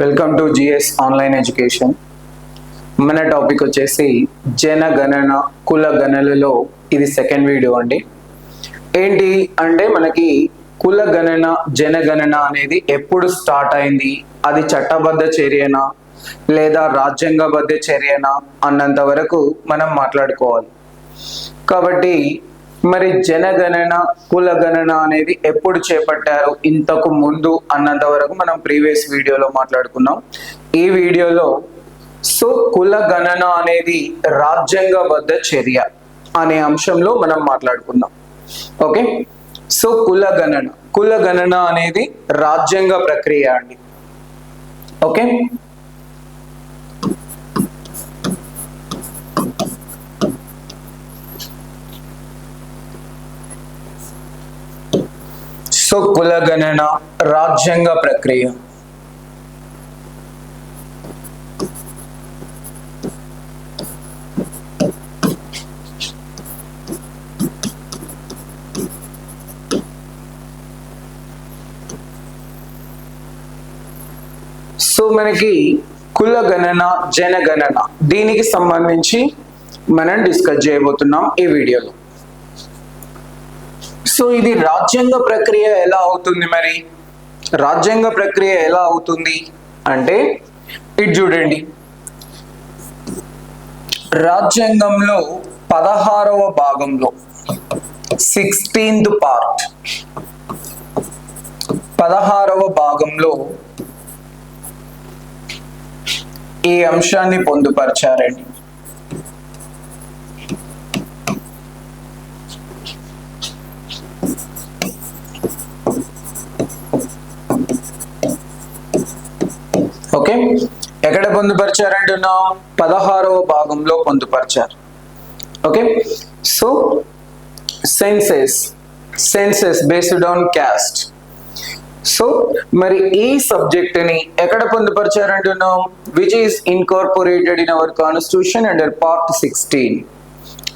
Welcome to GS online education మన topic వచ్చేసి జనగణన కుల గణనలో ఇది సెకండ్ వీడియో అండి. ఏంటి అంటే మనకి కుల గణన జనగణన అనేది ఎప్పుడు స్టార్ట్ అయింది? అది చట్టబద్ధ చర్యనా? లేదా రాజ్యాంగబద్ధ చర్యనా? అన్నంత వరకు మనం మాట్లాడుకోవాలి. కాబట్టి మరి జనగణన కుల గణన అనేది ఎప్పుడు చేపట్టారు? ఇంతకు ముందు అన్నంత వరకు మనం ప్రీవియస్ వీడియోలో మాట్లాడుకున్నాం. ఈ వీడియోలో సో కుల గణన అనేది రాజ్యాంగబద్ధ చర్య అనే అంశంలో మనం మాట్లాడుకుందాం. ఓకే? సో కుల గణన కుల గణన అనేది రాజ్యాంగ ప్రక్రియ అండి. ఓకే? సో కుల గణన రాజ్యాంగ ప్రక్రియ. సో మనకి కుల గణన జనగణన దీనికి సంబంధించి మనం డిస్కస్ చేయబోతున్నాం ఈ వీడియోలో. సో ఇది రాజ్యాంగ ప్రక్రియ ఎలా అవుతుంది మరి? రాజ్యాంగ ప్రక్రియ ఎలా అవుతుంది అంటే ఇటు చూడండి. రాజ్యాంగంలో పదహారవ భాగంలో సిక్స్టీన్త్ పార్ట్ పదహారవ భాగంలో ఈ అంశాన్ని పొందుపరిచారండి? ఓకే. ఎక్కడ పొందుపరిచారంటున్నాం పదహారవ భాగంలో పొందుపరిచారు. Okay. So census census based on caste so మరి ఈ సబ్జెక్ట్ని ఎక్కడ పొందుపరిచారంటున్నాం which is incorporated in our constitution under part sixteen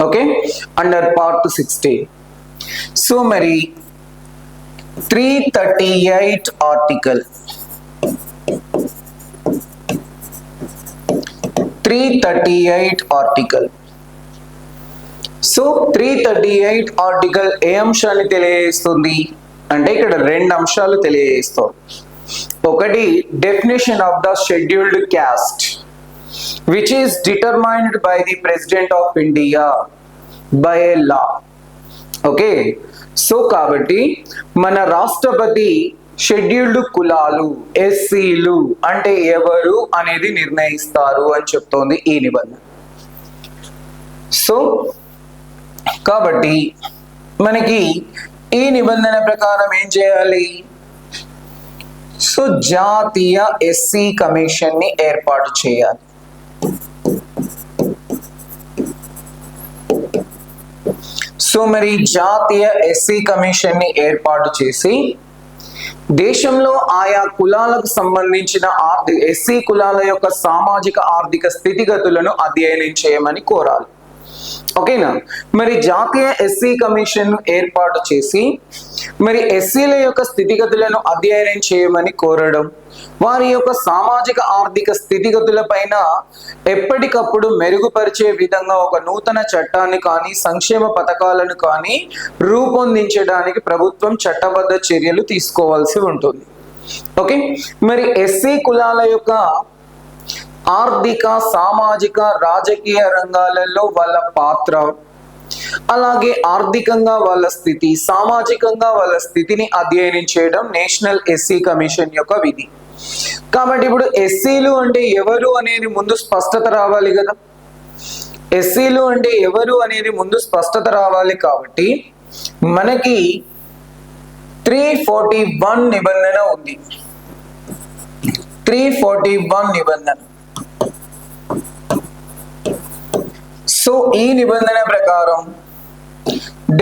okay. Under part sixteen so మరి three thirty eight article three thirty eight article so three thirty eight article ఏ అంశాన్ని తెలియజేస్తుంది? అంటే ఇక్కడ రెండు అంశాలు తెలియజేస్తుంది ఒకటి definition of the scheduled caste which is determined by the president of India by a law okay so కాబట్టి మన రాష్ట్రపతి షెడ్యూల్డ్ కులాలు ఎస్సీలు అంటే ఎవరు అనేది నిర్ణయిస్తారు అని చెప్తోంది ఈ నిబంధన. సో కాబట్టి మనకి ఈ నిబంధన ప్రకారం ఏం చేయాలి? సో జాతీయ ఎస్సీ కమిషన్ని ఏర్పాటు చేయాలి. సో మరి జాతీయ ఎస్సీ కమిషన్ని ఏర్పాటు చేసి దేశంలో ఆయా కులాలకు సంబంధించిన ఆర్థిక ఎస్సీ కులాల యొక్క సామాజిక ఆర్థిక స్థితిగతులను అధ్యయనం చేయమని కోరాలి ఓకేనా? మరి జాతీయ ఎస్సీ కమిషన్ ఏర్పాటు చేసి మరి ఎస్సీల యొక్క స్థితిగతులను అధ్యయనం చేయమని కోరడం వారి యొక్క సామాజిక ఆర్థిక స్థితిగతుల పైన ఎప్పటికప్పుడు మెరుగుపరిచే విధంగా ఒక నూతన చట్టాన్ని కానీ సంక్షేమ పథకాలను కానీ రూపొందించడానికి ప్రభుత్వం చట్టబద్ధ చర్యలు తీసుకోవాల్సి ఉంటుంది. ఓకే? మరి ఎస్సీ కులాల యొక్క ఆర్థిక సామాజిక రాజకీయ రంగాలలో వాళ్ళ పాత్ర అలాగే ఆర్థికంగా వాళ్ళ స్థితి సామాజికంగా వాళ్ళ స్థితిని అధ్యయనం చేయడం నేషనల్ ఎస్సీ కమిషన్ యొక్క విధి. కాబట్టి ఇప్పుడు ఎస్సీలు అంటే ఎవరు అనేది ముందు స్పష్టత రావాలి కదా. ఎస్సీలు అంటే ఎవరు అనేది ముందు స్పష్టత రావాలి కాబట్టి మనకి త్రీ ఫార్టీ వన్ నిబంధన ఉంది. త్రీ ఫార్టీ వన్ నిబంధన. సో ఈ నిబంధన ప్రకారం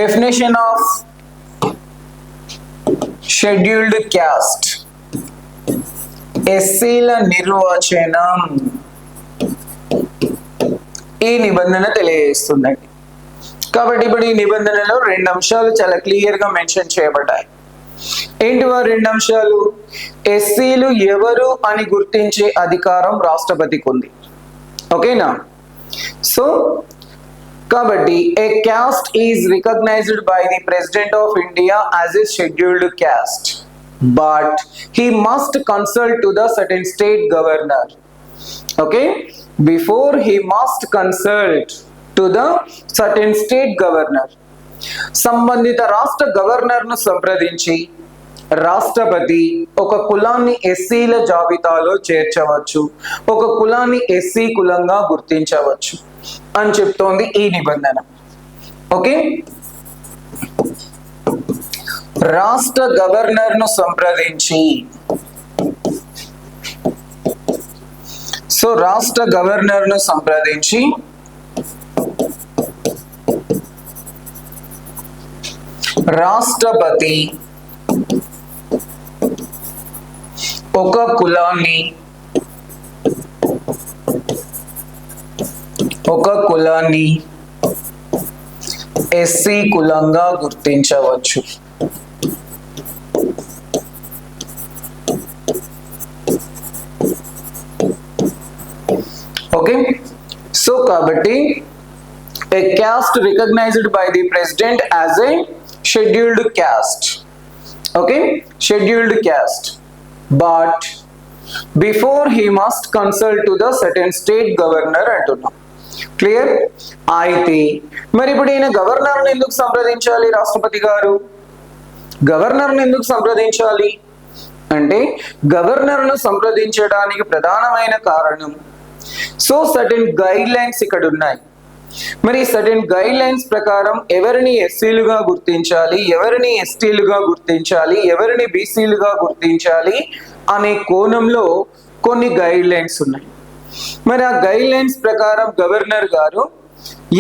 డెఫినేషన్ ఆఫ్ షెడ్యూల్డ్ క్యాస్ట్ ఎస్సీల నిర్వచనం ఈ నిబంధన తెలియజేస్తుందండి. కాబట్టి ఇప్పుడు ఈ నిబంధనలో రెండు అంశాలు చాలా క్లియర్గా మెన్షన్ చేయబడ్డాయి. ఏంటి వారు రెండు అంశాలు? ఎస్సీలు ఎవరు అని గుర్తించే అధికారం రాష్ట్రపతికి ఉంది. ఓకేనా? సో కాబట్టి a caste is recognised by the president of India as a scheduled caste but he must consult to the certain state governor okay? Before he must consult to the certain state governor. సంబంధిత రాష్ట్ర గవర్నర్ను సంప్రదించి రాష్ట్రపతి ఒక కులాన్ని ఎస్సీల జాబితాలో చేర్చవచ్చు. ఒక కులాన్ని ఎస్సీ కులంగా గుర్తించవచ్చు. అని చెప్తోంది ఈ నిబంధన. ఓకే? రాష్ట్ర గవర్నర్ను సంప్రదించి. సో రాష్ట్ర గవర్నర్ను సంప్రదించి. రాష్ట్రపతి ఒక కులాన్ని ఒక కులాన్ని ఎస్సీ కులంగా గుర్తించవచ్చు. ఓకే? సో కాబట్టి caste recognised by the president as a scheduled caste okay? Scheduled caste but before he must consult to the certain state governor అంటున్నా. క్లియర్ అయితే మరి ఇప్పుడు ఈయన గవర్నర్ ఎందుకు సంప్రదించాలి రాష్ట్రపతి గారు? గవర్నర్ ఎందుకు సంప్రదించాలి? అంటే గవర్నర్ను సంప్రదించడానికి ప్రధానమైన కారణం సో సర్టెన్ గైడ్ లైన్స్ ఇక్కడ ఉన్నాయి మరి సర్టెన్ గైడ్ లైన్స్ ప్రకారం ఎవరిని ఎస్సీలుగా గుర్తించాలి ఎవరిని ఎస్టీలుగా గుర్తించాలి ఎవరిని బీసీలుగా గుర్తించాలి అనే కోణంలో కొన్ని గైడ్ లైన్స్ ఉన్నాయి. మరి ఆ గైడ్ లైన్స్ ప్రకారం గవర్నర్ గారు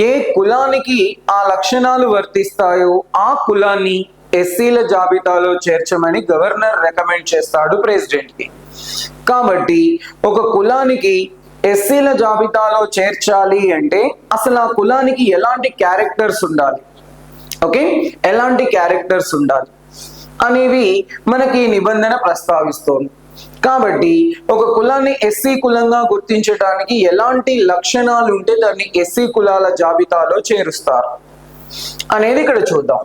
ఏ కులానికి ఆ లక్షణాలు వర్తిస్తాయో ఆ కులాన్ని ఎస్సీల జాబితాలో చేర్చమని గవర్నర్ రికమెండ్ చేస్తాడు ప్రెసిడెంట్కి. కాబట్టి ఒక కులానికి ఎస్సీల జాబితాలో చేర్చాలి అంటే అసలు ఆ కులానికి ఎలాంటి క్యారెక్టర్స్ ఉండాలి? ఓకే? ఎలాంటి క్యారెక్టర్స్ ఉండాలి? అనేవి మనకి ఈ నిబంధన ప్రస్తావిస్తోంది. కాబట్టి ఒక కులాన్ని ఎస్సీ కులంగా గుర్తించడానికి ఎలాంటి లక్షణాలు ఉంటే దాన్ని ఎస్సీ కులాల జాబితాలో చేరుస్తారు? అనేది ఇక్కడ చూద్దాం.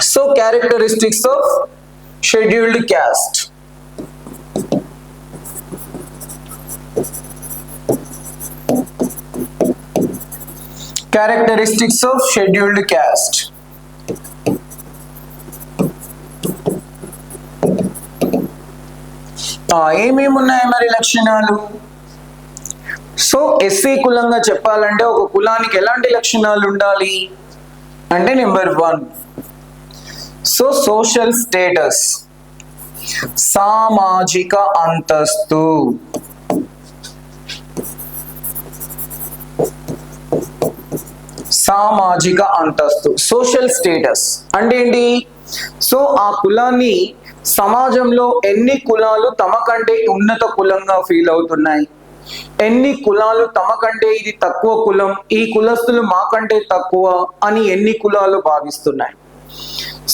So characteristics of scheduled caste characteristics of scheduled caste ఏమేమి ఉన్నాయి మరి లక్షణాలు? సో ఎస్సీ కులంగా చెప్పాలంటే ఒక కులానికి ఎలాంటి లక్షణాలు ఉండాలి? అంటే number one so social status సామాజిక అంతస్తు. సామాజిక అంతస్తు సోషల్ స్టేటస్ అంటే ఏంటి? సో ఆ కులాన్ని సమాజంలో ఎన్ని కులాలు తమ కంటే ఉన్నత కులంగా ఫీల్ అవుతున్నాయి? ఎన్ని కులాలు తమ కంటే ఇది తక్కువ కులం ఈ కులస్తులు మాకంటే తక్కువ అని ఎన్ని కులాలు భావిస్తున్నాయి?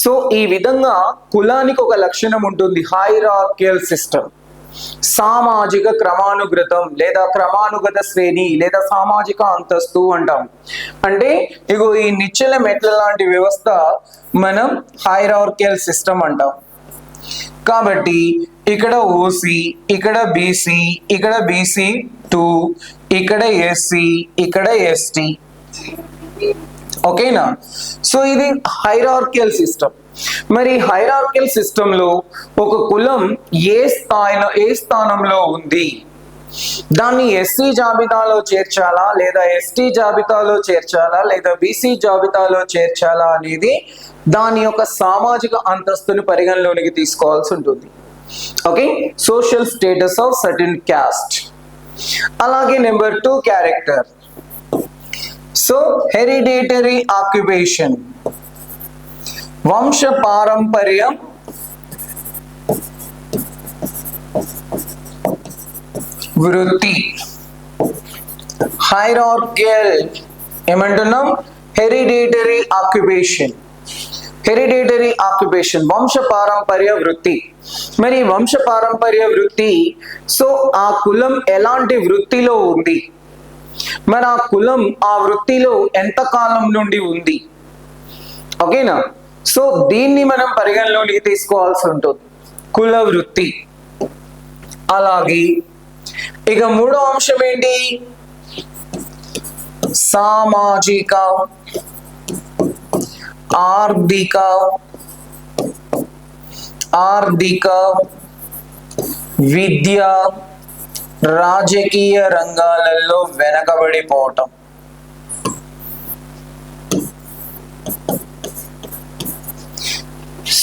సో ఈ విధంగా కులానికి ఒక లక్షణం ఉంటుంది హైరార్కియల్ సిస్టమ్ సామాజిక క్రమానుగతం లేదా క్రమానుగత శ్రేణి లేదా సామాజిక అంతస్తు అంటాం. అంటే ఇగో ఈ నిచ్చెల మెట్ల లాంటి వ్యవస్థ మనం హైరార్కియల్ సిస్టమ్ అంటాం. కాబట్టి ఇక్కడ ఓసి ఇక్కడ బీసీ ఇక్కడ బీసీ టూ ఇక్కడ ఎస్సీ ఇక్కడ ఎస్టీ ఓకేనా సో ఇది హైరార్కియల్ సిస్టమ్ మరి హైరార్కియల్ సిస్టమ్లో ఒక కులం ఏ స్థాయిలో ఏ స్థానంలో ఉంది? దాన్ని ఎస్సీ జాబితాలో చేర్చాలా? లేదా ఎస్టీ జాబితాలో చేర్చాలా? లేదా బీసీ జాబితాలో చేర్చాలా అనేది దాని యొక్క సామాజిక అంతస్తుని పరిగణలోనికి తీసుకోవాల్సి ఉంటుంది. Okay social status of certain caste అలాగే number two character so hereditary occupation వంశ పారంపర్యం వృత్తి. హైరార్కియల్ ఏమంటున్నాం? హెరిడేటరీ ఆక్యుపేషన్ హెరిడేటరీ ఆక్యుపేషన్ వంశ పారంపర్య వృత్తి. మరి వంశ పారంపర్య వృత్తి సో ఆ కులం ఎలాంటి వృత్తిలో ఉంది? మరి ఆ కులం ఆ వృత్తిలో ఎంత కాలం నుండి ఉంది? ఓకేనా? సో దీన్ని మనం పరిగణలోనికి తీసుకోవాల్సి ఉంటుంది. కుల వృత్తి అలాగే ఇక మూడో అంశం ఏంటి? సామాజిక ఆర్థిక ఆర్థిక విద్య రాజకీయ రంగాలలో వెనకబడిపోవటం.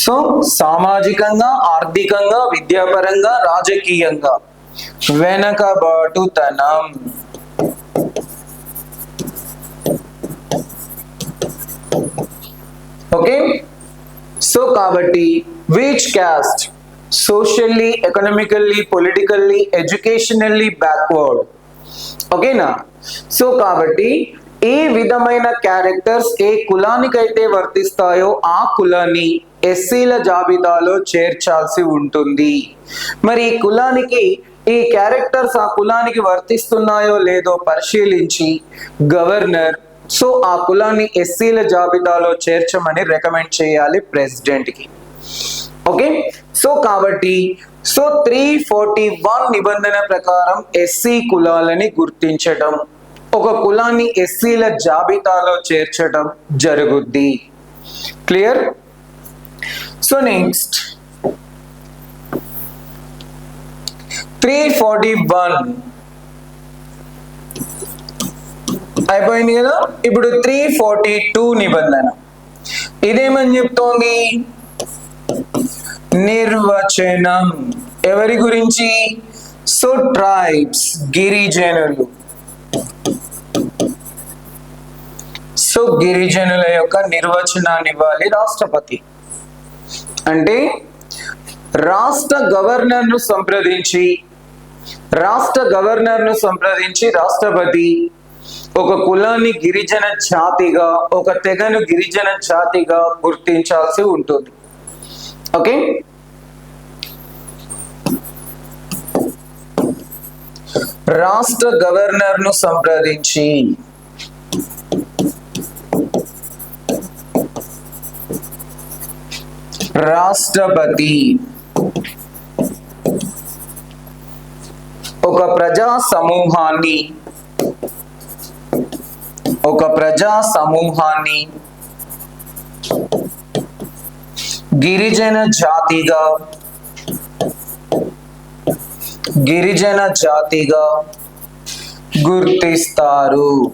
సో సామాజికంగా ఆర్థికంగా విద్యాపరంగా రాజకీయంగా. వెనకబాటుతనం ఓకే? సో కాబట్టి which caste socially economically politically educationally backward ఓకేనా? సో కాబట్టి ఏ విధమైన క్యారెక్టర్స్ ఏ కులానికైతే వర్తిస్తాయో ఆ కులాన్ని ఎస్సీల జాబితాలో చేర్చాల్సి ఉంటుంది. మరి ఈ కులానికి ఈ క్యారెక్టర్స్ ఆ కులానికి వర్తిస్తున్నాయో లేదో పరిశీలించి గవర్నర్ సో ఆ కులాన్ని ఎస్సీల జాబితాలో చేర్చమని రికమెండ్ చేయాలి ప్రెసిడెంట్కి ఓకే? సో కాబట్టి సో త్రీ ఫార్టీ వన్ నిబంధన ప్రకారం ఎస్సీ కులాలని గుర్తించటం ఒక కులాన్ని ఎస్సీల జాబితాలో చేర్చటం జరుగుద్ది. Clear? So next three forty one అయిపోయింది కదా? ఇప్పుడు త్రీ ఫార్టీ టూ నిబంధన. ఇదేమని చెప్తోంది? నిర్వచనం. ఎవరి గురించి? సో ట్రైబ్స్ గిరిజనులు. సో గిరిజనుల యొక్క నిర్వచనాన్ని ఇవ్వాలి రాష్ట్రపతి. అంటే రాష్ట్ర గవర్నర్ను సంప్రదించి రాష్ట్ర గవర్నర్ను సంప్రదించి రాష్ట్రపతి ఒక కులాన్ని గిరిజన జాతిగా ఒక తెగను గిరిజన జాతిగా గుర్తించాల్సి ఉంటుంది. ఓకే? రాష్ట్ర గవర్నర్ను సంప్రదించి రాష్ట్రపతి. ఒక ప్రజా సమూహాన్ని ఒక ప్రజా సమూహాన్ని గిరిజన జాతిగా గిరిజన జాతిగా గుర్తిస్తారు.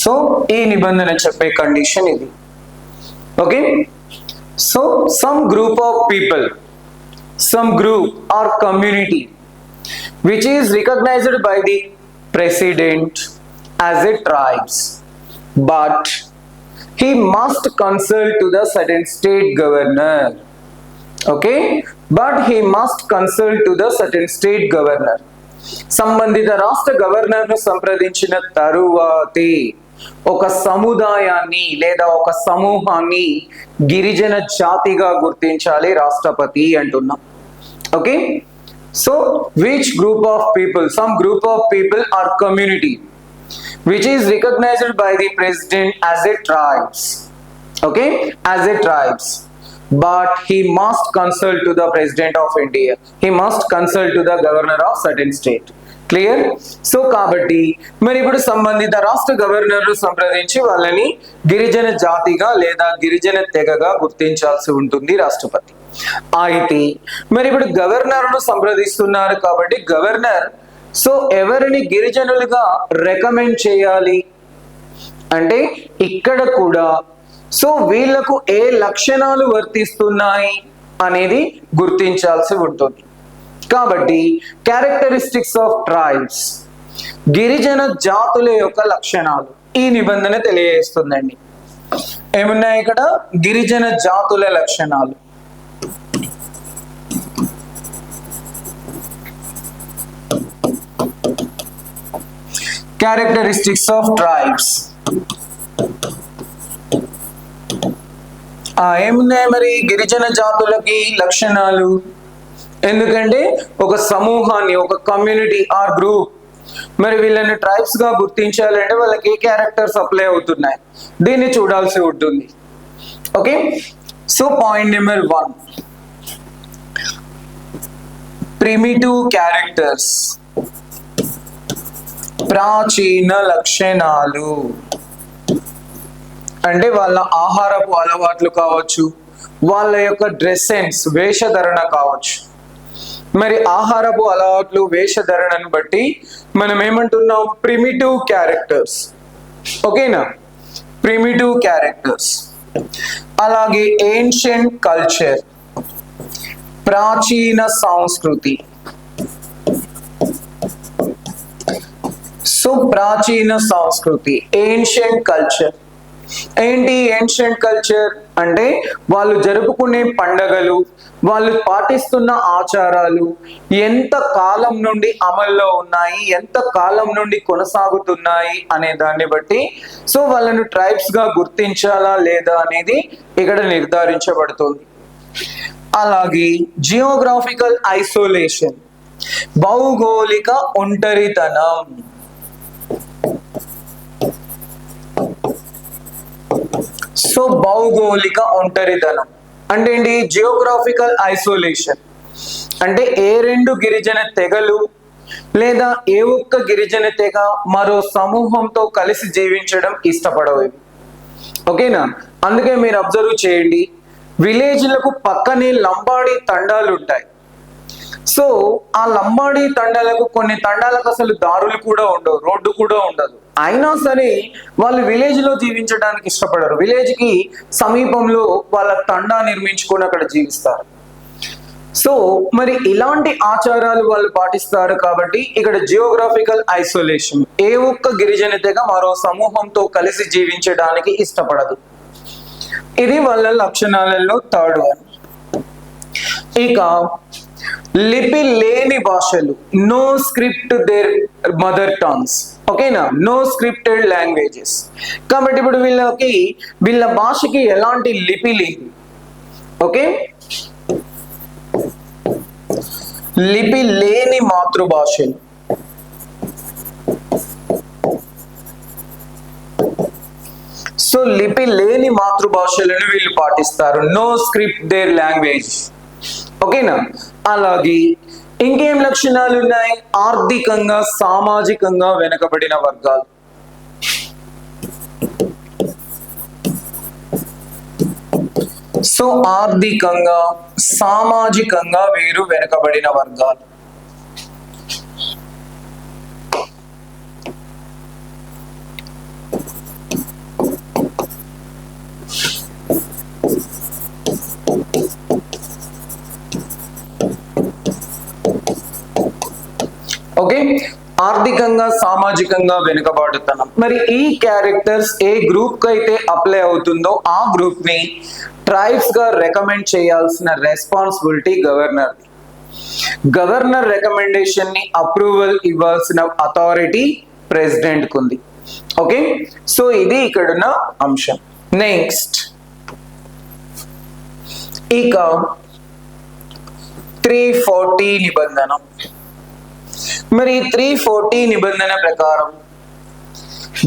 సో ఈ నిబంధన చెప్పే కండిషన్ ఇది okay so some group of people some group or community which is recognized by the president as a tribes but he must consult to the certain state governor okay but he must consult to the certain state governor సంబంధిత రాష్ట్ర గవర్నర్ను సంప్రదించిన తరువాతే ఒక సముదాయాన్ని లేదా ఒక సమూహాన్ని గిరిజన జాతిగా గుర్తించాలి రాష్ట్రపతి అంటున్నాం. Okay? So which group of people some group of people or community which is recognized by the president as a tribes. okay as a tribes. But he must consult to the president of india. He must consult to the governor of certain state. Clear so కాబట్టి మరి ఇప్పుడు సంబంధిత రాష్ట్ర governor సంప్రదించి వాళ్ళని గిరిజన జాతిగా లేదా గిరిజన తెగగా గుర్తించాల్సి ఉంటుంది రాష్ట్రపతి. అయితే మరి ఇప్పుడు గవర్నర్ను సంప్రదిస్తున్నారు కాబట్టి గవర్నర్ సో ఎవరిని గిరిజనులుగా రికమెండ్ చేయాలి? అంటే ఇక్కడ కూడా సో వీళ్ళకు ఏ లక్షణాలు వర్తిస్తున్నాయి అనేది గుర్తించాల్సి ఉంటుంది. కాబట్టి క్యారెక్టరిస్టిక్స్ ఆఫ్ ట్రైబ్స్ గిరిజన జాతుల యొక్క లక్షణాలు ఈ నిబంధన తెలియజేస్తుందండి. ఏమున్నాయి ఇక్కడ? గిరిజన జాతుల లక్షణాలు. క్యారెక్టరిస్టిక్స్ ఆఫ్ ట్రైబ్స్ ఏమున్నాయి మరి? గిరిజన జాతులకి లక్షణాలు. ఎందుకంటే ఒక సమూహాన్ని ఒక కమ్యూనిటీ ఆర్ గ్రూప్ మరి వీళ్ళని ట్రైబ్స్గా గుర్తించాలంటే వాళ్ళకి ఏ క్యారెక్టర్స్ అప్లై అవుతున్నాయి? దీన్ని చూడాల్సి ఉంటుంది. Okay so point number one primitive characters ప్రాచీన లక్షణాలు. అంటే వాళ్ళ ఆహారపు అలవాట్లు కావచ్చు వాళ్ళ యొక్క డ్రెస్ సెన్స్ వేషధరణ కావచ్చు. మరి ఆహారపు అలవాట్లు వేషధరణను బట్టి మనం ఏమంటున్నాం ప్రిమిటివ్ క్యారెక్టర్స్ ఓకేనా? ప్రిమిటివ్ క్యారెక్టర్స్ అలాగే ఏన్షియంట్ కల్చర్ ప్రాచీన సంస్కృతి. సో ప్రాచీన సంస్కృతి ఏన్షియంట్ కల్చర్ ఏంటి ఏన్షియంట్ కల్చర్ అంటే వాళ్ళు జరుపుకునే పండగలు వాళ్ళు పాటిస్తున్న ఆచారాలు ఎంత కాలం నుండి అమల్లో ఉన్నాయి ఎంత కాలం నుండి కొనసాగుతున్నాయి అనే దాన్ని బట్టి సో వాళ్ళను ట్రైబ్స్గా గుర్తించాలా లేదా అనేది ఇక్కడ నిర్ధారించబడుతుంది. అలాగే జియోగ్రాఫికల్ ఐసోలేషన్ భౌగోళిక ఒంటరితనం. సో భౌగోళిక ఒంటరితనం. అంటే ఏంటి? జియోగ్రాఫికల్ ఐసోలేషన్ అంటే ఏ రెండు గిరిజన తెగలు లేదా ఏ ఒక్క గిరిజన తెగ మరో సమూహంతో కలిసి జీవించడం ఇష్టపడవు. ఓకేనా? అందుకే మీరు అబ్జర్వ్ చేయండి. విలేజ్లకు పక్కనే లంబాడి తండాలు ఉంటాయి. సో ఆ లంబాడి తండాలకు కొన్ని తండాలకు అసలు దారులు కూడా ఉండవు రోడ్డు కూడా ఉండదు. అయినా సరే వాళ్ళు విలేజ్లో జీవించడానికి ఇష్టపడరు. విలేజ్కి సమీపంలో వాళ్ళ తండా నిర్మించుకొని అక్కడ జీవిస్తారు. సో మరి ఇలాంటి ఆచారాలు వాళ్ళు పాటిస్తారు కాబట్టి ఇక్కడ జియోగ్రాఫికల్ ఐసోలేషన్ ఏ ఒక్క గిరిజన తెగ మరో సమూహంతో కలిసి జీవించడానికి ఇష్టపడదు. ఇది వాళ్ళ లక్షణాలలో థర్డ్ వన్ ఇక లిపి లేని భాషలు no script their mother tongues ఓకేనా? నో స్క్రిప్టెడ్ లాంగ్వేజెస్ కాబట్టి ఇప్పుడు వీళ్ళకి వీళ్ళ భాషకి ఎలాంటి లిపి లేదు. ఓకే? లిపి లేని మాతృభాషలు. సో లిపి లేని మాతృభాషలను వీళ్ళు పాటిస్తారు. నో స్క్రిప్ట్ దేర్ లాంగ్వేజ్ ఓకేనా? అలాగే ఇంకేం లక్షణాలు ఉన్నాయి? ఆర్థికంగా సామాజికంగా వెనుకబడిన వర్గాలు. సో ఆర్థికంగా సామాజికంగా వీరు వెనుకబడిన వర్గాలు. ఓకే? ఆర్థికంగా సామాజికంగా వెనుకబడుతున్నాం మరి ఈ క్యారెక్టర్స్ ఏ గ్రూప్కు అయితే అప్లై అవుతుందో ఆ గ్రూప్ని ట్రైబ్స్గా రికమెండ్ చేయాల్సిన రెస్పాన్సిబిలిటీ గవర్నర్ గవర్నర్ రికమెండేషన్ని అప్రూవల్ ఇవ్వాల్సిన అథారిటీ ప్రెసిడెంట్ ఉంది. ఓకే? సో ఇది ఇక్కడున్న అంశం. నెక్స్ట్ ఇక త్రీ ఫార్టీ నిబంధన. మరి త్రీ ఫోర్టీ నిబంధన ప్రకారం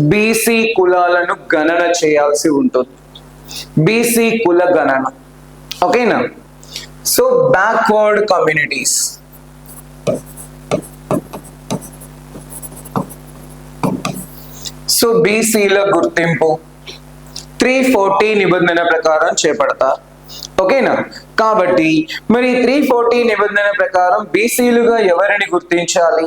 బీసీ కులాలను గణన చేయాల్సి ఉంటుంది. బీసీ కుల గణన. ఓకేనా? సో బ్యాక్వర్డ్ కమ్యూనిటీస్ సో బీసీల గుర్తింపు. త్రీ ఫోర్టీ నిబంధన ప్రకారం చేపడతారు. ఓకేనా? కాబట్టి మరి త్రీ ఫోర్టీ నిబంధన ప్రకారం బీసీలుగా ఎవరిని గుర్తించాలి?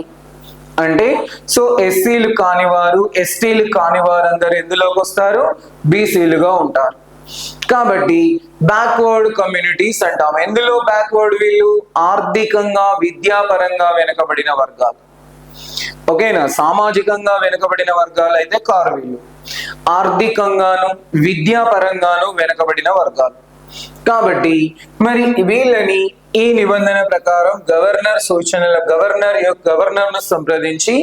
అంటే సో ఎస్సీలు కానివారు ఎస్టీలు కానివారు అందరు ఎందులోకి వస్తారు? బీసీలుగా ఉంటారు. కాబట్టి బ్యాక్వర్డ్ కమ్యూనిటీస్ అంటాం ఎందులో బ్యాక్వర్డ్ వీళ్ళు? ఆర్థికంగా విద్యాపరంగా వెనుకబడిన వర్గాలు. ఓకేనా? సామాజికంగా వెనుకబడిన వర్గాలు అయితే కారు వీళ్ళు ఆర్థికంగాను విద్యాపరంగాను వెనుకబడిన వర్గాలు. కాబట్టి మరి వీళ్ళని ఈ నిబంధన ప్రకారం గవర్నర్ సూచనల గవర్నర్ యొక్క గవర్నర్ను సంప్రదించి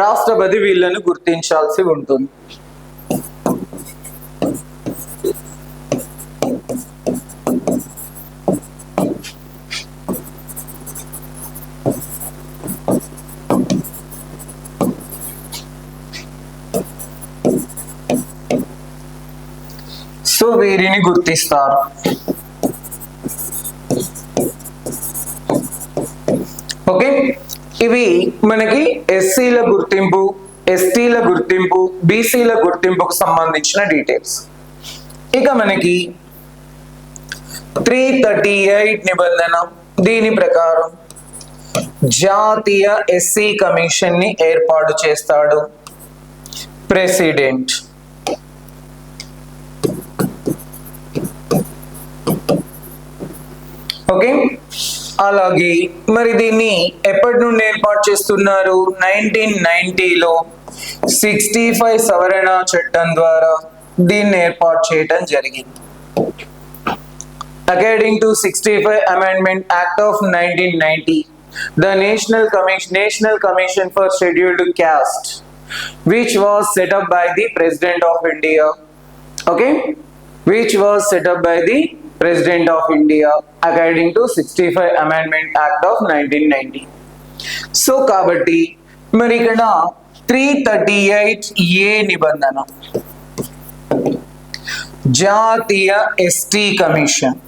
రాష్ట్రపతి వీళ్ళను గుర్తించాల్సి ఉంటుంది. సో వీరిని గుర్తిస్తారు. ఓకే? ఇవి మనకి ఎస్సీల గుర్తింపు ఎస్టీల గుర్తింపు బీసీల గుర్తింపుకు సంబంధించిన డీటెయిల్స్. ఇక మనకి త్రీ థర్టీ ఎయిట్ నిబంధన దీని ప్రకారం జాతీయ ఎస్సీ కమిషన్ని ఏర్పాటు చేస్తాడు ప్రెసిడెంట్. ఓకే? అలాగే మరి దీన్ని ఎప్పటి నుండి ఏర్పాటు చేస్తున్నారు? నైన్టీన్ నైన్టీలో సిక్స్టీ ఫైవ్ సవరణ చట్టం ద్వారా దీన్ని ఏర్పాటు చేయటం జరిగింది. According to sixty five amendment act of nineteen ninety the national commission national commission for scheduled caste which was set up by the president of India okay which was set up by the President of India, according to 65 Amendment Act of 1990. So కాబట్టి మరి ఇక్కడ three thirty eight A నిబంధన జాతీయ ST commission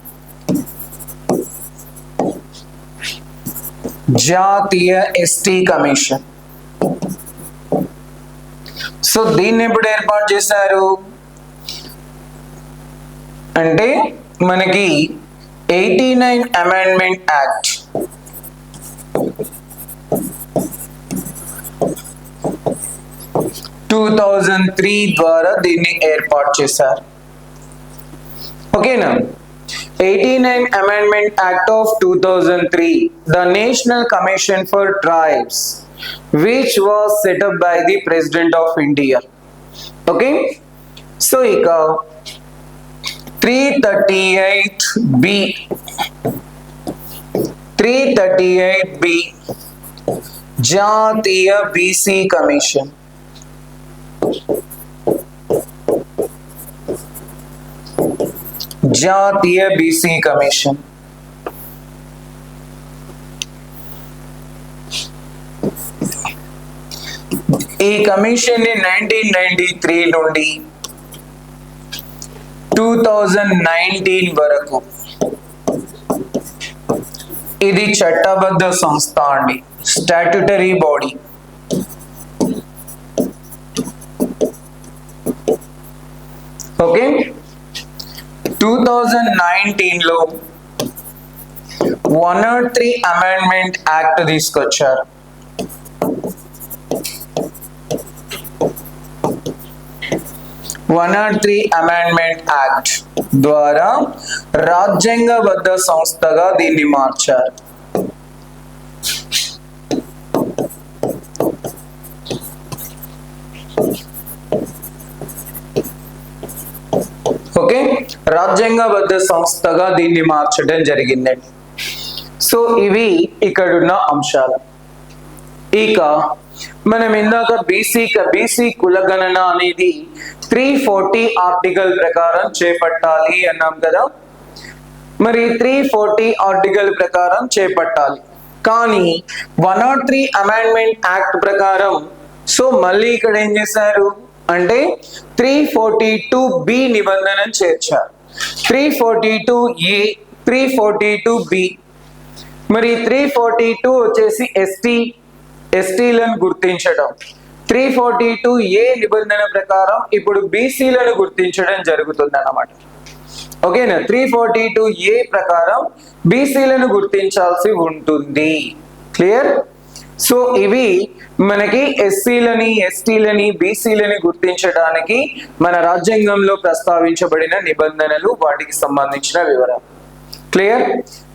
జాతీయ ST commission so దీన్ని ఎప్పుడు ఏర్పాటు చేశారు? అంటే మనకి eighty nine amendment act. Two thousand three ద్వారా దీన్ని ఏర్పాటు చేశారు. ఓకేనా? Eighty nine amendment act of two thousand three the national commission for tribes which was set up by the president of India okay? So ఇక three thirty eight B three thirty eight B జాతీయ BC commission జాతీయ BC commission ఈ కమిషన్ని nineteen ninety three నుండి two thousand nineteen వరకు. ఇది చట్టబద్ధ సంస్థ అండి. Statutory body okay? Two thousand నైన్టీన్లో one nought three amendment act తీసుకొచ్చారు. One nought three amendment act ద్వారా రాజ్యాంగబద్ధ సంస్థగా దీన్ని మార్చారు. ఓకే? రాజ్యాంగబద్ధ సంస్థగా దీన్ని మార్చడం జరిగిందండి సో ఇవి ఇక్కడున్న అంశాలు. ఇక మనం ఇందాక బీసీ బీసీ కులగణన అనేది త్రీ ఫోర్టీ ఆర్టికల్ ప్రకారం చేపట్టాలి అన్నాం కదా. మరి త్రీ ఫోర్టీ ఆర్టికల్ ప్రకారం చేపట్టాలి. కానీ one nought three amendment act ప్రకారం సో మళ్ళీ ఇక్కడ ఏం చేశారు? అంటే త్రీ ఫోర్టీ టూ బి నిబంధన చేర్చారు. Three forty two A three forty two B మరి త్రీ ఫోర్టీ టూ వచ్చేసి ఎస్టీ ఎస్టీలను గుర్తించడం. త్రీ ఫార్టీ టూ ఏ నిబంధన ప్రకారం ఇప్పుడు బీసీలను గుర్తించడం జరుగుతుంది అన్నమాట ఓకేనా? త్రీ ఫార్టీ టూ ఏ ప్రకారం బీసీలను గుర్తించాల్సి ఉంటుంది. క్లియర్? సో ఇవి మనకి ఎస్సీలని ఎస్టీలని బీసీలని గుర్తించడానికి మన రాజ్యాంగంలో ప్రస్తావించబడిన నిబంధనలు వాటికి సంబంధించిన వివరాలు క్లియర్?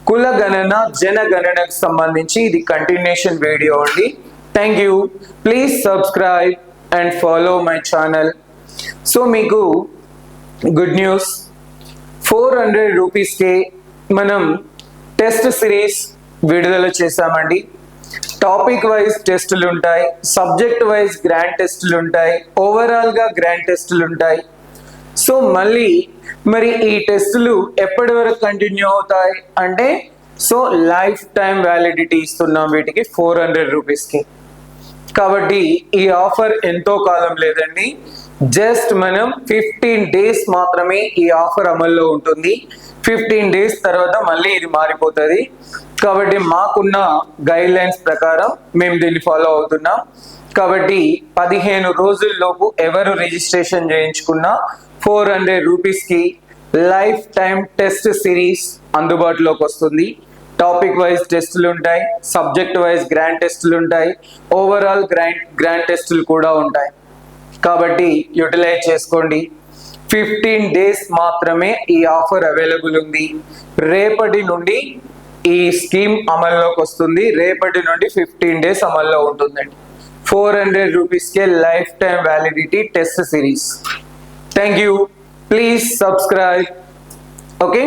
కుల గణన జనగణనకు సంబంధించి ఇది కంటిన్యూషన్ వీడియో అండి. Thank you please subscribe and follow my channel so మీకు గుడ్ న్యూస్ ఫోర్ హండ్రెడ్ రూపీస్కి మనం టెస్ట్ సిరీస్ విడుదల చేశామండి. టాపిక్ వైజ్ టెస్టులు ఉంటాయి. సబ్జెక్ట్ వైజ్ గ్రాండ్ టెస్టులు ఉంటాయి. ఓవరాల్గా గ్రాండ్ టెస్టులు ఉంటాయి. సో మళ్ళీ మరి ఈ టెస్టులు ఎప్పటి వరకు కంటిన్యూ అవుతాయి? అంటే సో లైఫ్ టైం వ్యాలిడిటీ ఇస్తున్నాం వీటికి ఫోర్ హండ్రెడ్ రూపీస్కి కాబట్టి ఈ ఆఫర్ ఎంతో కాలం లేదండి. జస్ట్ మనం ఫిఫ్టీన్ డేస్ మాత్రమే ఈ ఆఫర్ అమల్లో ఉంటుంది. ఫిఫ్టీన్ డేస్ తర్వాత మళ్ళీ ఇది మారిపోతుంది. కాబట్టి మాకున్న గైడ్ లైన్స్ ప్రకారం మేము దీన్ని ఫాలో అవుతున్నాం. కాబట్టి పదిహేను రోజుల్లోపు ఎవరు రిజిస్ట్రేషన్ చేయించుకున్నా ఫోర్ హండ్రెడ్ రూపీస్కి లైఫ్ టైం టెస్ట్ సిరీస్ అందుబాటులోకి వస్తుంది. టాపిక్ వైజ్ టెస్టులు ఉంటాయి సబ్జెక్ట్ వైజ్ గ్రాండ్ టెస్టులు ఉంటాయి ఓవరాల్ గ్రాండ్ గ్రాండ్ టెస్టులు కూడా ఉంటాయి. కాబట్టి యూటిలైజ్ చేసుకోండి. ఫిఫ్టీన్ డేస్ మాత్రమే ఈ ఆఫర్ అవైలబుల్ ఉంది. రేపటి నుండి ఈ స్కీమ్ అమల్లోకి వస్తుంది. రేపటి నుండి ఫిఫ్టీన్ డేస్ అమల్లో ఉంటుందండి. ఫోర్ హండ్రెడ్ రూపీస్కే lifetime validity test series thank you please subscribe okay